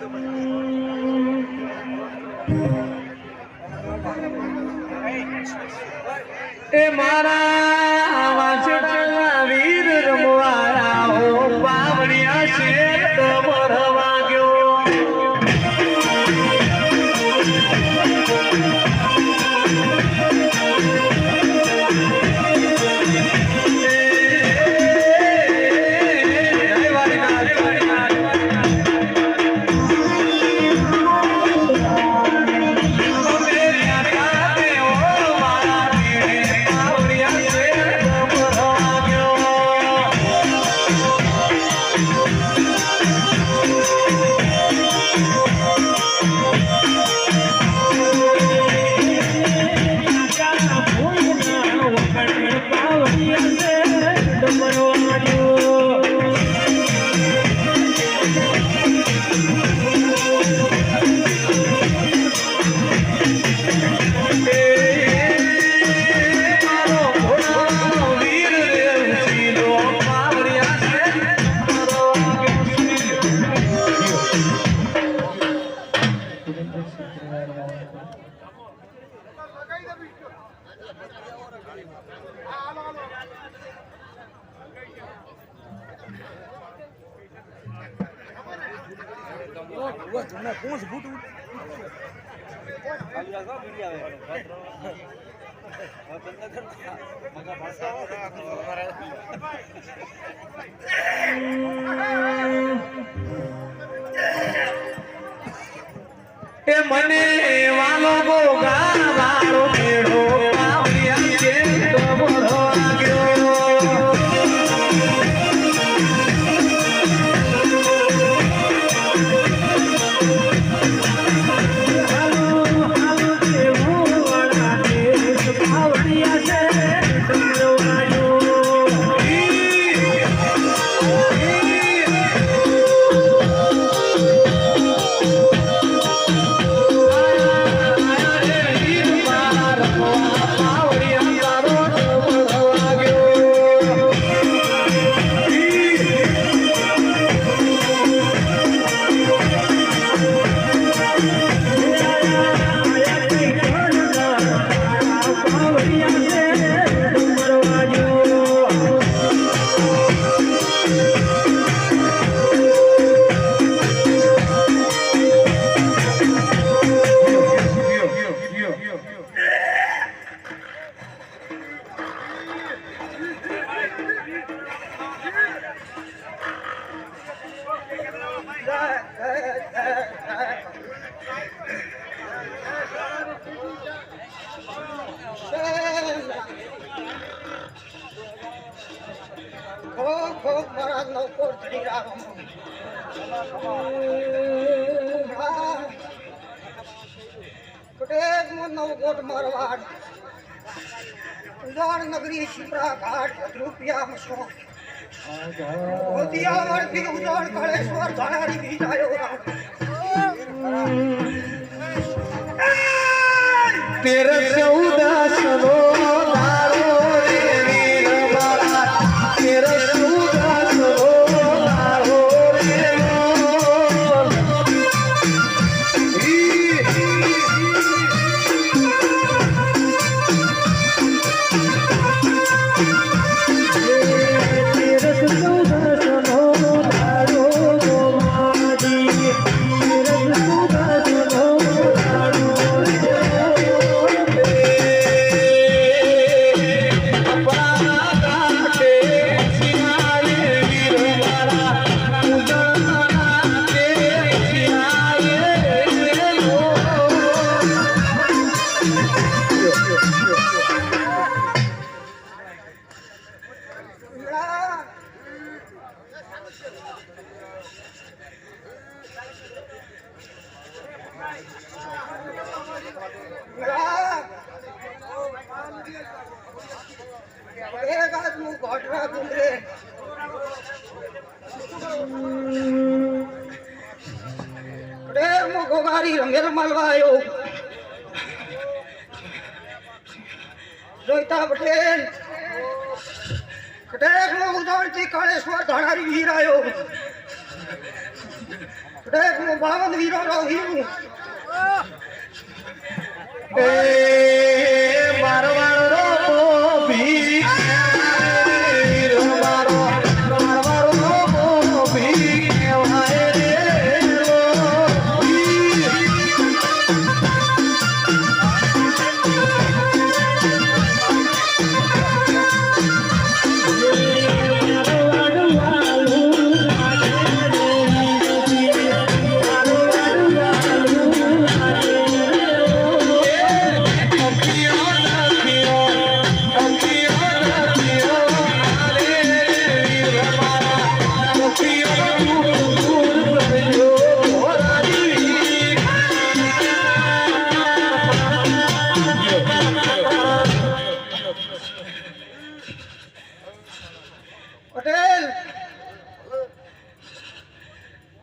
એ એ મને વાલો ગો વાળો મેળો. ખૂબ ખૂબ મારા લોકો શ્રી રામ કુટેજમાં નવકોટ મારવાડ ઉદાણ નગરી શિપ્રા ઘાટ રૂપિયા ગોતિયાવાડથી ઉદાણ કાળેશ્વર ધાણારી તેર ચૌદા સનો પ્રેમ ગોગારી રંગેલ માલવાયો જોઈતા પટેલ કટેકનો ઉદારથી કાળેશ્વર ધાણારી વીર આયો કટેકનો બાવન વીરો વીરું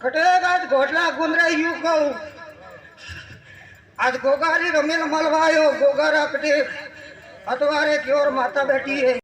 કટેક આજ ગોટલા ગુંદરાઈ ગયું કહું? આજ ગોગારી રમેલ મલવાયો ગોગારા કટેક અતવારે ક્યોર માતા બેઠી